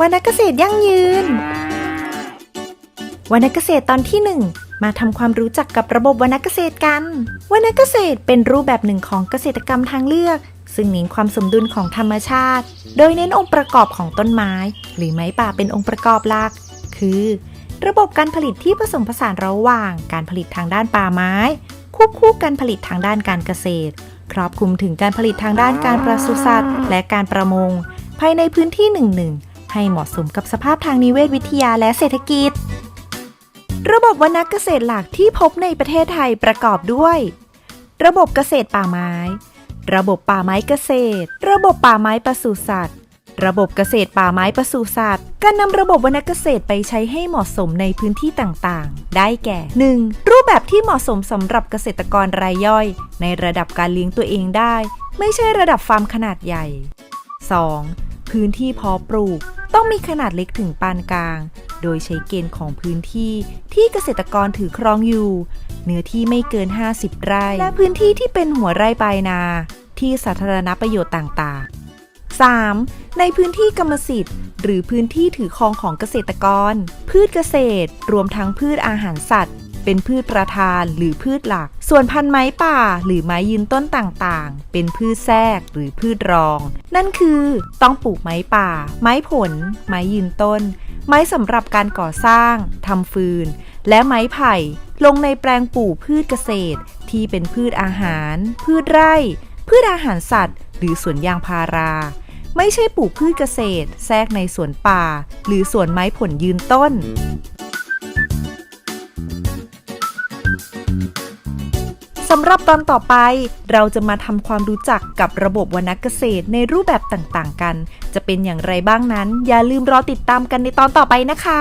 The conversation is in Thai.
วรรณเกษตรยั่งยืน วรรณเกษตรตอนที่ 1 มาทำความรู้จักกับระบบวรรณเกษตรกัน วรรณเกษตรเป็นรูปแบบหนึ่งของเกษตรกรรมทางเลือก ซึ่งเน้นความสมดุลของธรรมชาติ โดยเน้นองค์ประกอบของต้นไม้ หรือไม้ป่าเป็นองค์ประกอบหลัก คือ ระบบการผลิตที่ผสมผสานระหว่าง การผลิตทางด้านป่าไม้ ควบคู่การผลิตทางด้านการเกษตร ครอบคลุมถึงการผลิตทางด้านการปศุสัตว์ และการประมงภายในพื้นที่หนึ่งๆ ให้เหมาะสมกับสภาพทางนิเวศวิทยาและเศรษฐกิจ ระบบวรรณเกษตรหลักที่พบในประเทศไทยประกอบด้วย ระบบเกษตรป่าไม้ ระบบป่าไม้เกษตร ระบบป่าไม้ปศุสัตว์ ระบบเกษตรป่าไม้ปศุสัตว์ การนำระบบวรรณเกษตรไปใช้ให้เหมาะสมในพื้นที่ต่างๆ ได้แก่ 1. รูปแบบที่เหมาะสมสำหรับเกษตรกรรายย่อย ในระดับการเลี้ยงตัวเองได้ ไม่ใช่ระดับฟาร์มขนาดใหญ่ 2. พื้นที่เพาะปลูก ต้องมีขนาดเล็กถึงปานกลาง โดยใช้เกณฑ์ของพื้นที่ที่เกษตรกรถือครองอยู่ เนื้อที่ไม่เกิน 50 ไร่ และพื้นที่ที่เป็นหัวไร่ปลายนา ที่สาธารณประโยชน์ต่างๆ 3. ในพื้นที่กรรมสิทธิ์ หรือพื้นที่ถือครองของเกษตรกร พืชเกษตร รวมทั้งพืชอาหารสัตว์ เป็นพืชประธานหรือพืชหลัก ส่วนพันธุ์ไม้ป่าหรือไม้ยืนต้นต่างๆ เป็นพืชแทรกหรือพืชรอง นั่นคือต้องปลูกไม้ป่า ไม้ผล ไม้ยืนต้น ไม้สำหรับการก่อสร้างทำฟืน และไม้ไผ่ลงในแปลงปลูกพืชเกษตร ที่เป็นพืชอาหาร พืชไร่ พืชอาหารสัตว์ หรือสวนยางพารา ไม่ใช่ปลูกพืชเกษตร แทรกในสวนป่า หรือสวนไม้ผลยืนต้น สำหรับตอนต่อไป เราจะมาทำความรู้จักกับระบบวรรณเกษตรในรูปแบบต่างๆกัน จะเป็นอย่างไรบ้างนั้น อย่าลืมรอติดตามกันในตอนต่อไปนะคะ